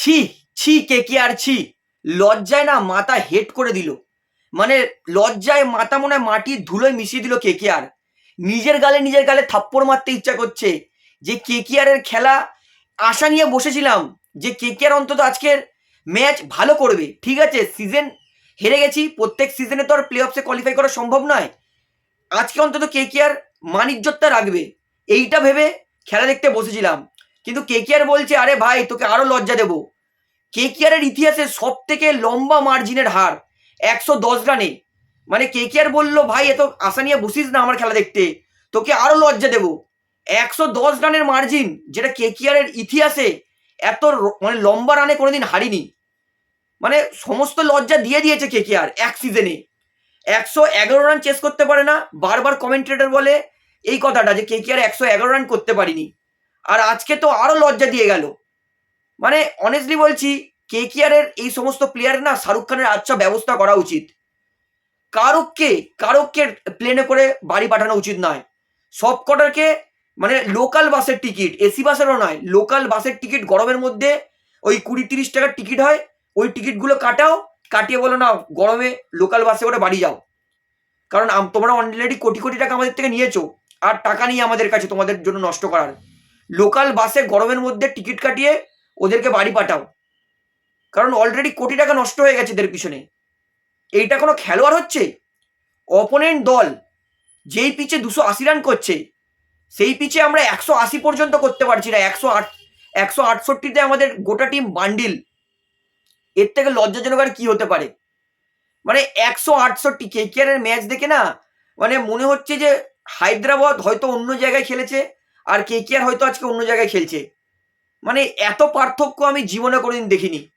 ছি ছি কে কে আর ছি? লজ্জায় না মাথা হেট করে দিল। মানে লজ্জায় মাথা মনে হয় মাটির ধুলোয় মিশিয়ে দিল কে কে আর। নিজের গালে নিজের গালে থাপ্পড় মারতে ইচ্ছা করছে। যে কে কে খেলা আশা নিয়ে বসেছিলাম যে কে কে আর অন্তত আজকের ম্যাচ ভালো করবে। ঠিক আছে সিজন হেরে গেছি, প্রত্যেক সিজনে তো আর প্লে অফসে কোয়ালিফাই করা সম্ভব নয়। আজকে অন্তত কে কে আর মানিজ্যতটা রাখবে। এইটা ভেবে খেলা দেখতে বসেছিলাম। কিন্তু কে কে আর বলছে, আরে ভাই, তোকে আরও লজ্জা দেবো। কে কে আর ইতিহাসে সব থেকে লম্বা মার্জিনের হার? একশো দশ রানে। মানে কে কে আর বলল, ভাই, এত আশা নিয়ে বসিস না আমার খেলা দেখতে। তোকে আরও লজ্জা দেবো। একশো দশ রানের মার্জিন যেটা কে কে এর ইতিহাসে এত মানে লম্বা রানে কোনোদিন হারিনি। মানে সমস্ত লজ্জা দিয়ে দিয়েছে কে কে আর এক সিজনে একশো এগারো রান চেস করতে পারে না। বারবার কমেন্ট্রেটর বলে এই কথাটা যে কে কে আর একশো এগারো রান করতে পারিনি। আর আজকে তো আরও লজ্জা দিয়ে গেল। মানে অনেস্টলি বলছি কে কে আর এই সমস্ত প্লেয়ার না শাহরুখ খানের আচ্ছা ব্যবস্থা করা উচিত। কারককে কারককে প্লেনে করে বাড়ি পাঠানো উচিত নয়। সব কটারকে মানে লোকাল বাসের টিকিট এসি বাসেরও নয় লোকাল বাসের টিকিট গরমের মধ্যে ওই কুড়ি তিরিশ টাকার টিকিট হয়, ওই টিকিটগুলো কাটাও, কাটিয়ে বলো না, গরমে লোকাল বাসে করে বাড়ি যাও। কারণ তোমরা অলরেডি কোটি কোটি টাকা আমাদের থেকে নিয়েছো, আর টাকা নিয়ে আমাদের কাছে তোমাদের জন্য নষ্ট করার। লোকাল বাসে গরমের মধ্যে টিকিট কাটিয়ে ওদেরকে বাড়ি পাঠাও। কারণ অলরেডি কোটি টাকা নষ্ট হয়ে গেছে এদের পিছনে। এইটা কোনো খেলোয়াড় হচ্ছে? অপোনেন্ট দল যেই পিচে দুশো আশি রান করছে, সেই পিচে আমরা একশো আশি পর্যন্ত করতে পারছি না। একশো আট, একশো আটষট্টিতে আমাদের গোটা টিম বান্ডিল এর থেকে লজ্জাজনক আর কি হতে পারে? মানে একশো আটষট্টি কে কে এর ম্যাচ দেখে না মানে মনে হচ্ছে যে হায়দ্রাবাদ হয়তো অন্য জায়গায় খেলেছে আর কে কে আর হয়তো আজকে অন্য জায়গায় খেলছে। মানে এত পার্থক্য আমি জীবনে কোনোদিন দেখিনি।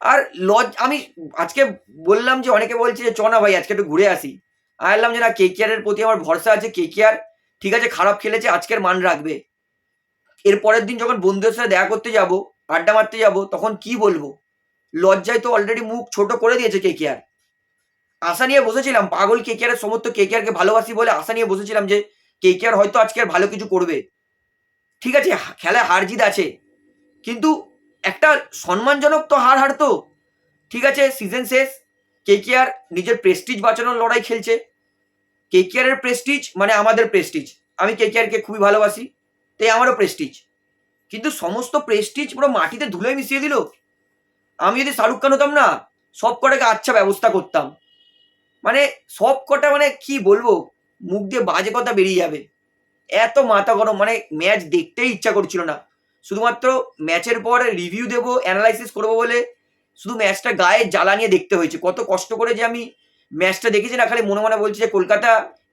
আর লজ, আমি আজকে বললাম যে অনেকে বলছে যে, চ না ভাই, আজকে একটু ঘুরে আসি। আমি বললাম যে, না, কে কে এর প্রতি আমার ভরসা আছে, কে কে আর ঠিক আছে, খারাপ খেলেছে, আজকের মান রাখবে। এর পরের দিন যখন বন্ধুদের সাথে দেখা করতে যাব, আড্ডা মারতে যাব, তখন কি বলব? লজ্জায় তো অলরেডি মুখ ছোট করে দিয়েছে কে কে আর। আশা নিয়ে বসেছিলাম, পাগল কে কে আর সমস্ত কে কে আরকে ভালোবাসি বলে আশা নিয়ে বসেছিলাম যে কে কে আর হয়তো আজকে ভালো কিছু করবে। ঠিক আছে খেলায় হার জিত আছে। কিন্তু একটা সম্মানজনক তো হার হার তো। ঠিক আছে সিজন শেষ কে কে আর নিজের প্রেস্টিজ বাঁচানোর লড়াই খেলছে। কে কে এর প্রেস্টিজ মানে আমাদের প্রেস্টিজ আমি কে কে আরকে খুবই ভালোবাসি, তাই আমারও প্রেস্টিজ কিন্তু সমস্ত প্রেস্টিজ পুরো মাটিতে ধুলোয় মিশিয়ে দিল। আমি যদি শাহরুখ খান হতাম না সব কটাকে আচ্ছা ব্যবস্থা করতাম। মানে সব কটা মানে কি বলব? মুখ দিয়ে বাজে কথা বেরিয়ে যাবে। এত মাথা গরম মানে ম্যাচ দেখতেই ইচ্ছা করছিল না। শুধুমাত্র ম্যাচের পর রিভিউ দেবো অ্যানালাইসিস করব বলে শুধু ম্যাচটা গায়ে জ্বালা নিয়ে দেখতে হয়েছে। কত কষ্ট করে যে আমি ম্যাচটা দেখেছি না, খালি মনে মনে বলছি যে কলকাতা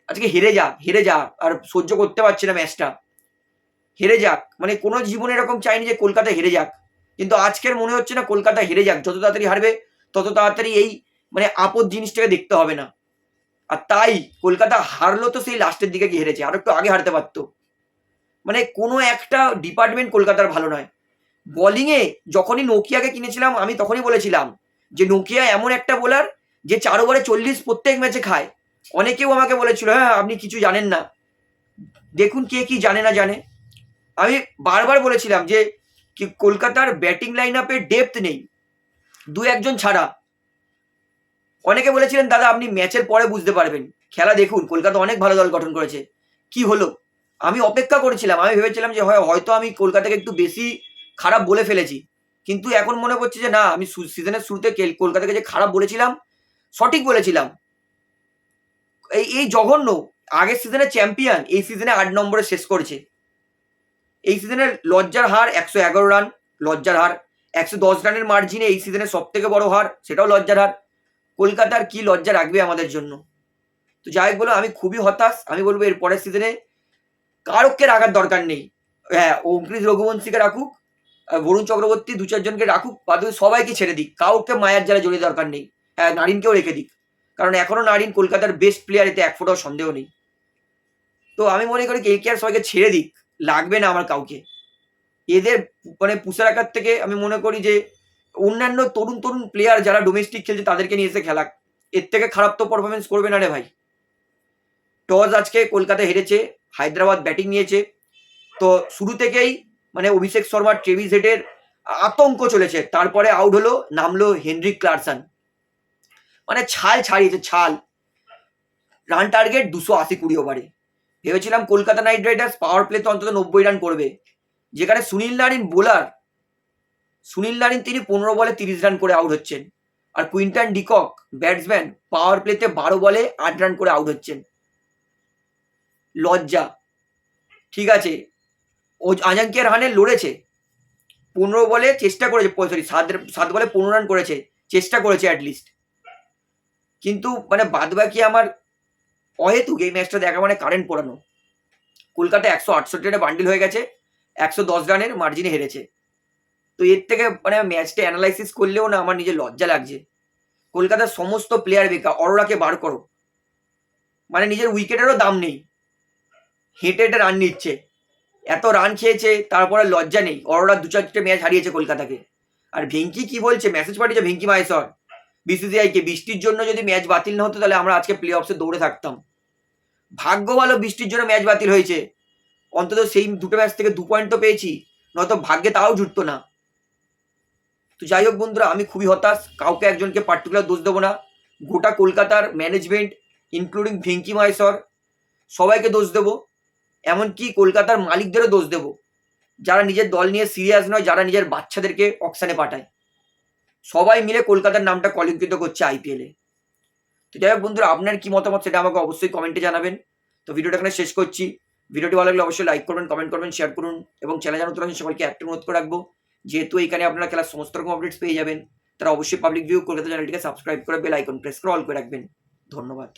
আজকে হেরে যাক হেরে যাক, আর সহ্য করতে পারছি না ম্যাচটা হেরে যাক মানে কোনো জীবনে এরকম চাইনি যে কলকাতা হেরে যাক। কিন্তু আজকের মনে হচ্ছে না কলকাতা হেরে যাক, যত তাড়াতাড়ি হারবে, তত তাড়াতাড়ি এই মানে আপদ জিনিসটাকে দেখতে হবে না। আর তাই কলকাতা হারলো তো সেই লাস্টের দিকে গিয়ে হেরেছে, আর একটু আগে হারতে পারতো। মানে কোনো একটা ডিপার্টমেন্ট কলকাতার ভালো নয়। বোলিংয়ে যখনই নোকিয়াকে কিনেছিলাম, আমি তখনই বলেছিলাম যে নোকিয়া এমন একটা বোলার যে চার ওভারে চল্লিশ প্রত্যেক ম্যাচে খায়। অনেকেও আমাকে বলেছিল হ্যাঁ আপনি কিছু জানেন না। দেখুন কে কি জানে না জানে। আমি বারবার বলেছিলাম যে কি কলকাতার ব্যাটিং লাইন আপে ডেপথ নেই। দু একজন ছাড়া। অনেকে বলেছিলেন, দাদা, আপনি ম্যাচের পরে বুঝতে পারবেন। খেলা দেখুন, কলকাতা অনেক ভালো দল গঠন করেছে। কি হলো? আমি অপেক্ষা করেছিলাম, আমি ভেবেছিলাম যে হয়, হয়তো আমি কলকাতাকে একটু বেশি খারাপ বলে ফেলেছি। কিন্তু এখন মনে করছি যে, না, আমি সিজনের শুরুতে কলকাতাকে যে খারাপ বলেছিলাম, সঠিক বলেছিলাম। এই এই জঘন্য, আগের সিজনে চ্যাম্পিয়ন এই সিজনে আট নম্বরে শেষ করেছে। এই সিজনের লজ্জার হার একশো এগারো রান, লজ্জার হার। একশো দশ রানের মার্জিনে এই সিজনের সব থেকে বড় হার, সেটাও লজ্জার হার। কলকাতার কি লজ্জা রাখবে আমাদের জন্য? তো যাই বলো, আমি খুবই হতাশ। আমি বলব এর পরের সিজনে কারককে রাখার দরকার নেই। হ্যাঁ অঙ্কৃত রঘুবংশীকে রাখুক বরুণ চক্রবর্তী দু চারজনকে রাখুক, বাদ সবাইকে ছেড়ে দিক। কাউকে মায়ার জ্বালা জড়িয়ে দরকার নেই। হ্যাঁ নারিনকেও রেখে দিক। কারণ এখনও নারিন কলকাতার বেস্ট প্লেয়ার এতে এক ফোটাও সন্দেহ নেই। তো আমি মনে করি কে কে আর সবাইকে ছেড়ে দিক। লাগবে না আমার কাউকে। এদের মানে পুষে রাখার থেকে আমি মনে করি যে অন্যান্য তরুণ তরুণ প্লেয়ার যারা ডোমেস্টিক খেলছে, তাদেরকে নিয়ে এসে খেলাক এর থেকে খারাপ তো পারফরমেন্স করবে না রে ভাই। টস আজকে কলকাতা হেরেছে, হায়দ্রাবাদ ব্যাটিং নিয়েছে। তো শুরু থেকেই মানে অভিষেক শর্মা ট্রেভিস হেডের আতঙ্ক চলেছে। তারপরে আউট হলো, নামলো হেনরি ক্লারসন। মানে ছাল ছাড়িয়েছে, ছাল। রান টার্গেট দুশো আশি কুড়ি ওভারে ভেবেছিলাম কলকাতা নাইট রাইডার্স পাওয়ার প্লেতে অন্তত নব্বই রান করবে। যেখানে Sunil Narine bowler Sunil Narine তিনি পনেরো বলে তিরিশ রান করে আউট হচ্ছেন। আর কুইন্টান ডিকক ব্যাটসম্যান পাওয়ার প্লেতে বারো বলে আট রান করে আউট হচ্ছেন। লজ্জা। ঠিক আছে। ও আজাঙ্কিয়া রাহানে লড়েছে। পনেরো বলে চেষ্টা করেছে সরি সাত সাত বলে পনেরো রান করেছে, চেষ্টা করেছে অ্যাটলিস্ট কিন্তু মানে বাদবাকি আমার অহেতুক এই ম্যাচটা দেখা মানে কারেন্ট পড়ানো। কলকাতা একশো আটষট্টি রানে বান্ডিল হয়ে গেছে, একশো দশ রানের মার্জিনে হেরেছে। তো এর থেকে মানে ম্যাচটা অ্যানালাইসিস করলেও না আমার নিজের লজ্জা লাগছে। কলকাতার সমস্ত প্লেয়ার বেকার, অরোরাকে বার করো। মানে নিজের উইকেটেরও দাম নেই। হেঁটে হেঁটে রান নিচ্ছে। এত রান খেয়েছে, তারপরে লজ্জা নেই। অরোরা দু চারটে ম্যাচ হারিয়েছে কলকাতাকে। আর ভেঙ্কি কি বলছে? মেসেজ পাঠিয়েছে ভেঙ্কি মাহেশ্বর। বিসিসিআইকে বৃষ্টির জন্য যদি ম্যাচ বাতিল না হতো, তাহলে আমরা আজকে প্লে অফসে দৌড়ে থাকতাম। ভাগ্য ভালো, বৃষ্টির জন্য ম্যাচ বাতিল হয়েছে। অন্তত সেই দুটো ম্যাচ থেকে দু পয়েন্ট তো পেয়েছি। নয়তো ভাগ্যে তাও জুটতো না। তো যাই হোক বন্ধুরা, আমি খুবই হতাশ। কাউকে একজনকে পার্টিকুলার দোষ দেবো না। গোটা কলকাতার ম্যানেজমেন্ট ইনক্লুডিং ভেঙ্কি মাহেশ্বর, সবাইকে দোষ দেবো। এমনকি কলকাতার মালিকদেরও দোষ দেবো। যারা নিজের দল নিয়ে সিরিয়াস নয়, যারা নিজের বাচ্চাদেরকে অকশানে পাঠায়। সবাই মিলে কলকাতার নামটা কলঙ্কিত করছে আইপিএলে তো যাই হোক বন্ধুরা, আপনার কি মতামত সেটা আমাকে অবশ্যই কমেন্টে জানাবেন। তো ভিডিওটা এখানে শেষ করছি। ভিডিওটি ভালো লাগলে অবশ্যই লাইক করবেন কমেন্ট করবেন শেয়ার করুন। এবং চ্যানেল জানাতে সকলকে একটা অনুরোধ করে রাখব। যেহেতু এইখানে আপনারা খেলার সমস্ত রকম আপডেটস পেয়ে যাবেন, তারা অবশ্যই পাবলিক ভিউ কলকাতা চ্যানেলটিকে সাবস্ক্রাইব করে বেল আইকন প্রেস করে রাখবেন। ধন্যবাদ।